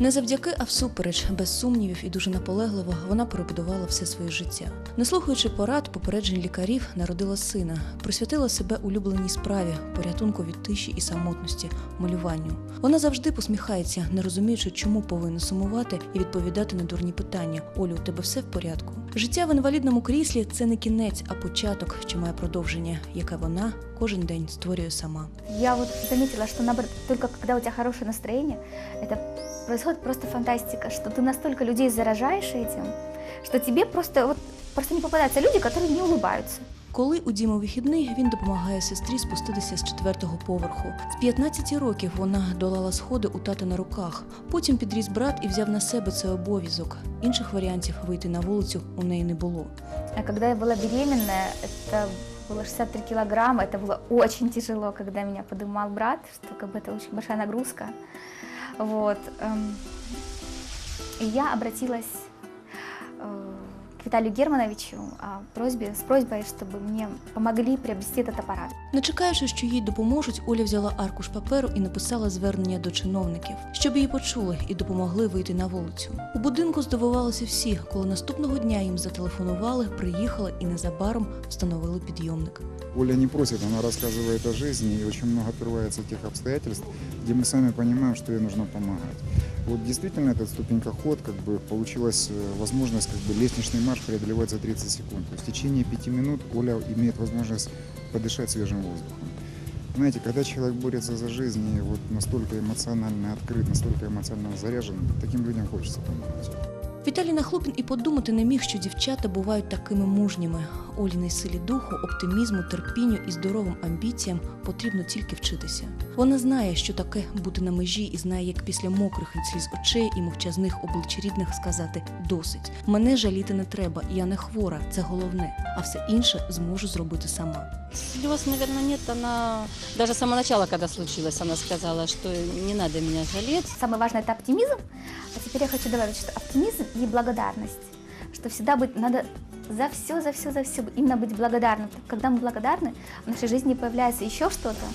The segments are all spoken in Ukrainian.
Не завдяки, а всупереч, без сумнівів і дуже наполегливо вона перебудувала все своє життя. Не слухаючи порад, попереджень лікарів, народила сина, присвятила себе улюбленій справі, порятунку від тиші і самотності, малюванню. Вона завжди посміхається, не розуміючи, чому повинна сумувати і відповідати на дурні питання. Олю, у тебе все в порядку. Життя в інвалідному кріслі це не кінець, а початок, що має продовження, яке вона кожен день створює сама. Я вот заметила, что наоборот, только когда у тебя хорошее настроение, это происходит просто фантастика, что ты настолько людей заражаешь этим, что тебе просто вот просто не попадаются люди, которые не улыбаются. Коли у Діму вихідний, він допомагає сестрі спуститися з четвертого поверху. З 15 років вона долала сходи у тата на руках. Потім підріс брат і взяв на себе цей обов'язок. Інших варіантів вийти на вулицю у неї не було. А когда я была беременная, это было 63 килограмма, это было очень тяжело, когда меня поднимал брат, что как бы это очень большая нагрузка. Вот. эм, И я обратилась э, к Виталию Германовичу о просьбе, с просьбой, чтобы мне помогли приобрести этот аппарат. Не чекаючи, що їй допоможуть, Оля взяла аркуш паперу і написала звернення до чиновників, щоб її почули і допомогли вийти на вулицю. У будинку здивувалися всі, коли наступного дня їм зателефонували, приїхали і незабаром встановили підйомник. Оля не просит, она рассказывает о жизни, и очень много открывается тех обстоятельств, где мы сами понимаем, что ей нужно помогать. Вот действительно этот ступенькоход, как бы получилась э, возможность, как бы лестничный марш преодолевать за 30 секунд. То есть в течение пяти минут Оля имеет возможность подышать свежим воздухом. Знаете, когда человек борется за жизнь и вот настолько эмоционально открыт, настолько эмоционально заряжен, таким людям хочется помогать. Віталій Нахлупін і подумати не міг, що дівчата бувають такими мужніми. Оліній силі духу, оптимізму, терпінню і здоровим амбіціям потрібно тільки вчитися. Вона знає, що таке бути на межі, і знає, як після мокрих від сліз очей і мовчазних облич рідних сказати досить. Мене жаліти не треба, я не хвора, це головне, а все інше зможу зробити сама. Слез, наверное, нет. Она даже с самого начала, когда случилось, она сказала, что не надо меня жалеть. Самое важное это оптимизм. А теперь я хочу добавить, что оптимизм и благодарность Что всегда быть надо за все, за все, за все, именно быть благодарным. Когда мы благодарны, в нашей жизни появляется еще что-то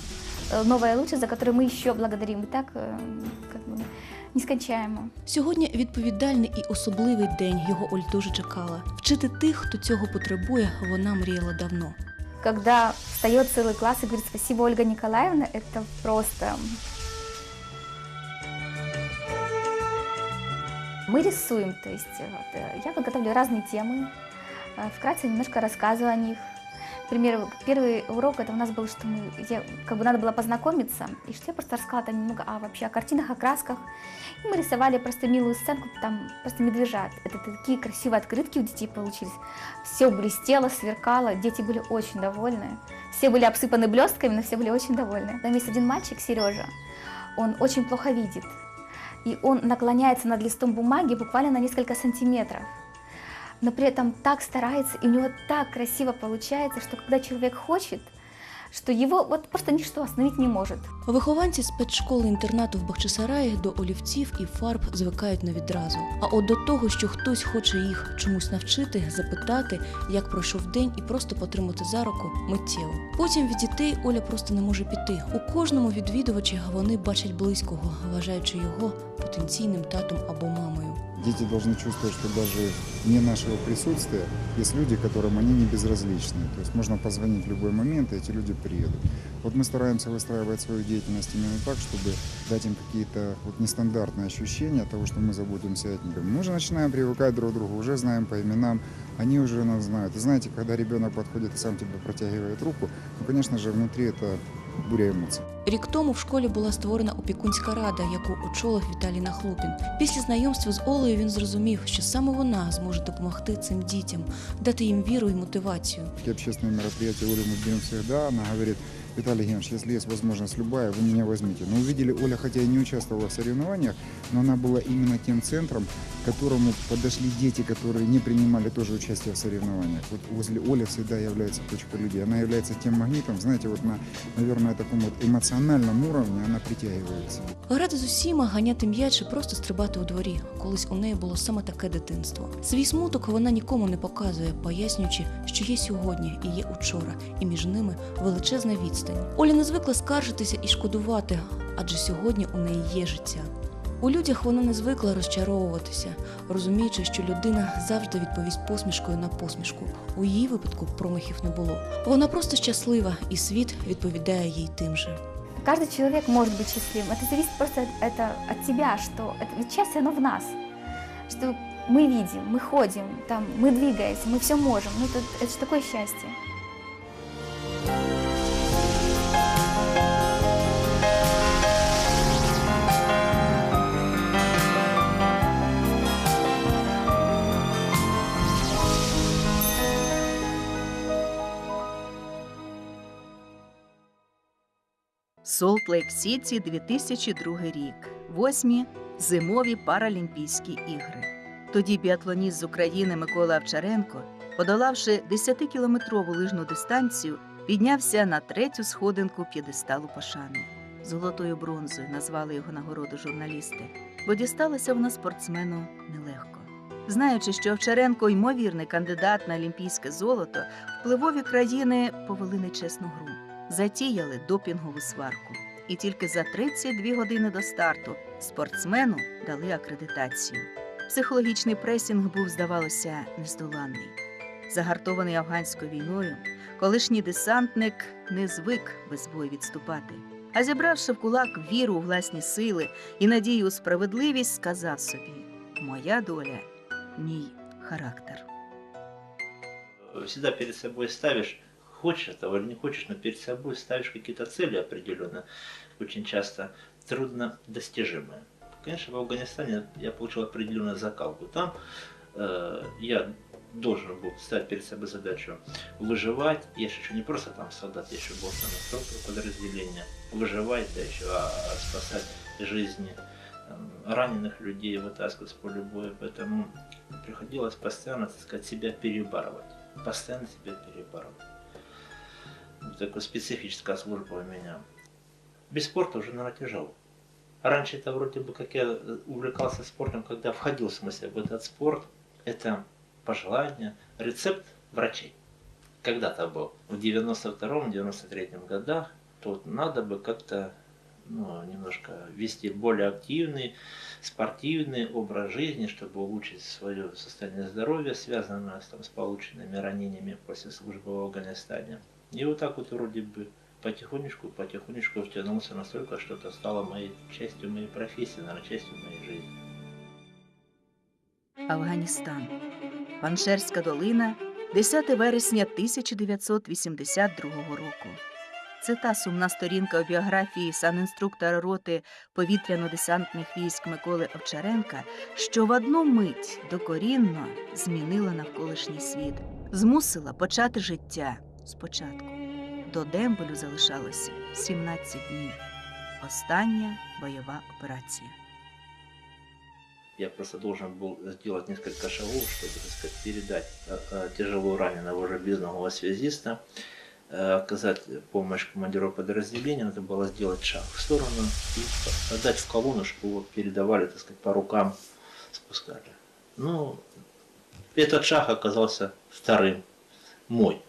э, новое и лучшее, за которое мы еще благодарим. И так э, как бы нескончаемо. Сьогодні відповідальний і особливий день його Оль дуже чекала. Вчити тих, хто цього потребує, вона мріяла давно. Когда встает целый класс и говорит спасибо, Ольга Николаевна, это просто... Мы рисуем, то есть вот, э, я подготовлю разные темы, э, вкратце немножко рассказываю о них. К примеру, первый урок это у нас был, что мы, я, как бы надо было познакомиться, и что я просто рассказала там немного о, вообще о картинах, о красках. И мы рисовали просто милую сценку, там просто медвежат. Это такие красивые открытки у детей получились. Все блестело, сверкало, дети были очень довольны. Все были обсыпаны блестками, но все были очень довольны. Там есть один мальчик, Сережа, он очень плохо видит. И он наклоняется над листом бумаги буквально на несколько сантиметров. Но при этом так старается, и у него так красиво получается, что когда человек хочет, что его вот просто ничто остановить не может. Вихованці спецшколи інтернату в Бахчисараї до олівців і фарб звикають не відразу. А от до того, що хтось хоче їх чомусь навчити, запитати, як пройшов день, і просто потримати за руку миттєво. Потім від дітей Оля просто не може піти. У кожному відвідувачі вони бачать близького, вважаючи його потенційним татом або мамою. Дети должны чувствовать, что даже не нашего присутствия есть люди, которым они не безразличны. То есть можно позвонить в любой момент, и эти люди приедут. Вот мы стараемся выстраивать свою деятельность именно так, чтобы дать им какие-то вот нестандартные ощущения того, что мы заботимся о них. Мы уже начинаем привыкать друг к другу, уже знаем по именам, они уже нас знают. И знаете, когда ребенок подходит и сам тебе протягивает руку, ну, конечно же, внутри это буря эмоций. Рік тому в школі була створена опікунська рада, яку очолив Віталій Нахлупін. Після знайомства з Олею він зрозумів, що саме вона зможе допомогти цим дітям, дати їм віру і мотивацію. Такие общественные мероприятия Олю мы берем всегда. Она говорит, Виталий Евгеньевич, если есть возможность любая, вы меня возьмите. Но увидели, Оля хотя и не участвовала в соревнованиях, но она была именно тем центром, к которому подошли дети, которые не принимали тоже участие в соревнованиях. Вот возле Оли всегда является точка людей. Она является тем магнитом, знаете, вот на, наверное, таком вот эмоциональном уровне она притягивает к себе. Грати з усіма, ганяти м'яч і просто стрибати у дворі. Колись у неї було саме таке дитинство. Свій смуток вона нікому не показує, пояснюючи, що є сьогодні і є учора, і між ними величезна відстань. Оля не звикла скаржитися і шкодувати, адже сьогодні у неї є життя. У людях вона не звикла розчаровуватися, розуміючи, що людина завжди відповість посмішкою на посмішку. У її випадку промахів не було. Вона просто щаслива, і світ відповідає їй тим же. Каждый человек может быть счастливым. Это зависит просто от, это, от тебя, что это, ведь счастье, оно в нас. Что мы видим, мы ходим, там, мы двигаемся, мы все можем. Ну, это, это же такое счастье. Солт-Лейк Сіті 2002 рік. Восьмі зимові Паралімпійські ігри. Тоді біатлоніст з України Микола Овчаренко, подолавши 10-кілометрову лижну дистанцію, піднявся на третю сходинку п'єдесталу пошани. Золотою бронзою назвали його нагороду журналісти, бо дісталося вона спортсмену нелегко. Знаючи, що Овчаренко ймовірний кандидат на олімпійське золото, впливові країни повели нечесну гру затіяли допінгову сварку. І тільки за 32 години до старту спортсмену дали акредитацію. Психологічний пресінг був, здавалося, нездоланний. Загартований афганською війною, колишній десантник не звик без бою відступати. А зібравши в кулак віру у власні сили і надію у справедливість, сказав собі: Моя доля, мій характер. всегда перед собой ставишь, хочешь этого или не хочешь, но перед собой ставишь какие-то цели определенно, очень часто трудно достижимые. Конечно, в Афганистане я получил определенную закалку. Там э, я должен был ставить перед собой задачу выживать. Я же еще не просто там солдат, я еще был там подразделения. Выживать, да еще а, а спасать жизни там, раненых людей, вытаскивать с поля боя. Поэтому приходилось постоянно, так сказать, себя перебарывать постоянно себя перебарывать. Такая специфическая служба у меня. Без спорта уже, наверное, тяжело. Раньше это вроде бы, как я увлекался спортом, когда входил в смысле в этот спорт, это пожелание, рецепт врачей. Когда-то был, в 92-93 годах, то надо бы как-то ну, немножко вести более активный, спортивный образ жизни, чтобы улучшить свое состояние здоровья, связанное там, с полученными ранениями после службы в Афганистане. И вот так вот вроде бы потихонечку, потихонечку втянулся настолько, что это стало моей частью моей профессии, наверное, частью моей жизни. Афганістан. Паншерська долина, 10 вересня 1982 року. Це та сумна сторінка у біографії санінструктора роти повітряно-десантних військ Миколи Овчаренка, що в одну мить докорінно змінила навколишній світ, змусила почати життя спочатку. До дембелю залишалося 17 днів. Остання бойова операція. Я просто должен был сделать несколько шагов, чтобы, так сказать, передать э, э, тяжело раненого уже безногого связиста, э, оказать помощь командиру подразделения, надо было сделать шаг в сторону и отдать в колонну, чтобы его передавали, так сказать, по рукам спускали. Ну, этот шаг оказался вторым мой.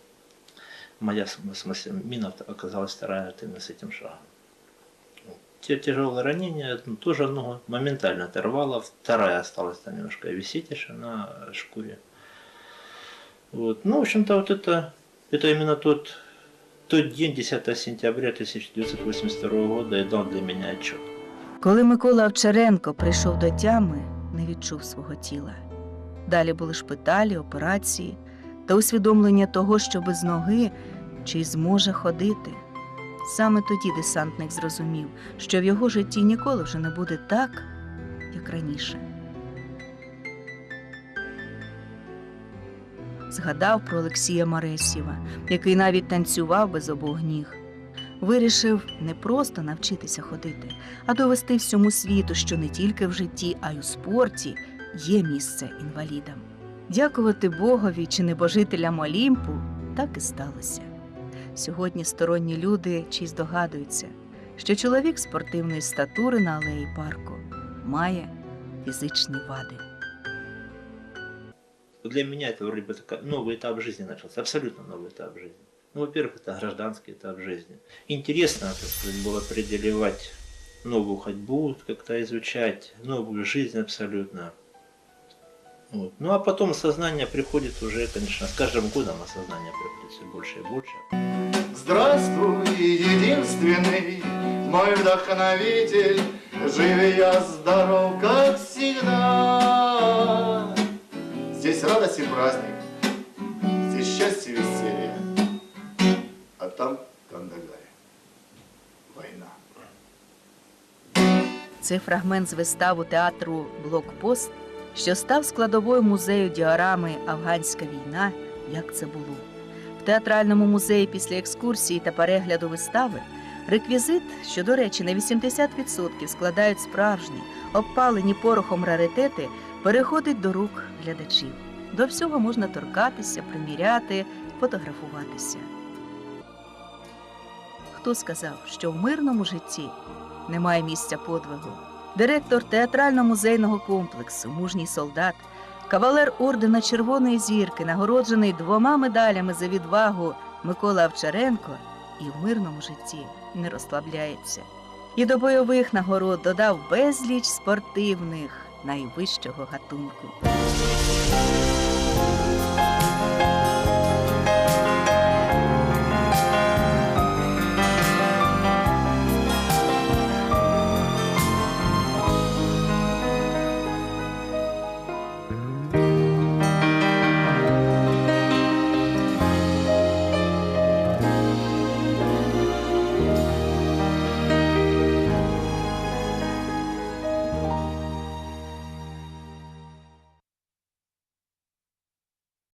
Моя, в смысле, мина оказалась вторая вот именно с этим шагом. Те тяжелое ранение ну, тоже ногу моментально оторвало, вторая осталась там немножко висеть еще на шкуре. Вот. Ну, в общем-то, вот это, это именно тот, тот день, 10 сентября 1982 года, и дал для меня отчет. Коли Микола Овчаренко прийшов до тями, не відчув свого тіла. Далі були шпиталі, операції та усвідомлення того, що без ноги чи зможе ходити. Саме тоді десантник зрозумів, що в його житті ніколи вже не буде так, як раніше. Згадав про Олексія Маресєва, який навіть танцював без обох ніг. Вирішив не просто навчитися ходити, а довести всьому світу, що не тільки в житті, а й у спорті є місце інвалідам. Дякувати Богові чи небожителям Олімпу так і сталося. Сьогодні сторонні люди чи здогадуються, що чоловік спортивної статури на алеї парку має фізичні вади. Для меня это вроде бы такой новый этап жизни начался, абсолютно новый этап жизни. Ну, во-первых, это гражданский этап жизни. Интересно, так сказать, было преодолевать новую ходьбу как-то изучать, новую жизнь абсолютно. Вот. Ну а потом осознание приходит уже, конечно, с каждым годом осознание приходит все больше и больше. Здравствуй, единственный мой вдохновитель, Живи я здоров, как всегда. Здесь радость и праздник, здесь счастье и веселье, а там Кандагаре. Война. Це фрагмент з виставу театру Блокпост, що став складовою музею діорами Афганська війна. Як це було? Театральному музеї після екскурсії та перегляду вистави реквізит, що, до речі, на 80% складають справжні, обпалені порохом раритети, переходить до рук глядачів. До всього можна торкатися, приміряти, фотографуватися. Хто сказав, що в мирному житті немає місця подвигу? Директор театрально-музейного комплексу, мужній солдат, кавалер ордена Червоної зірки, нагороджений двома медалями за відвагу Микола Овчаренко, і в мирному житті не розслабляється. І до бойових нагород додав безліч спортивних найвищого гатунку.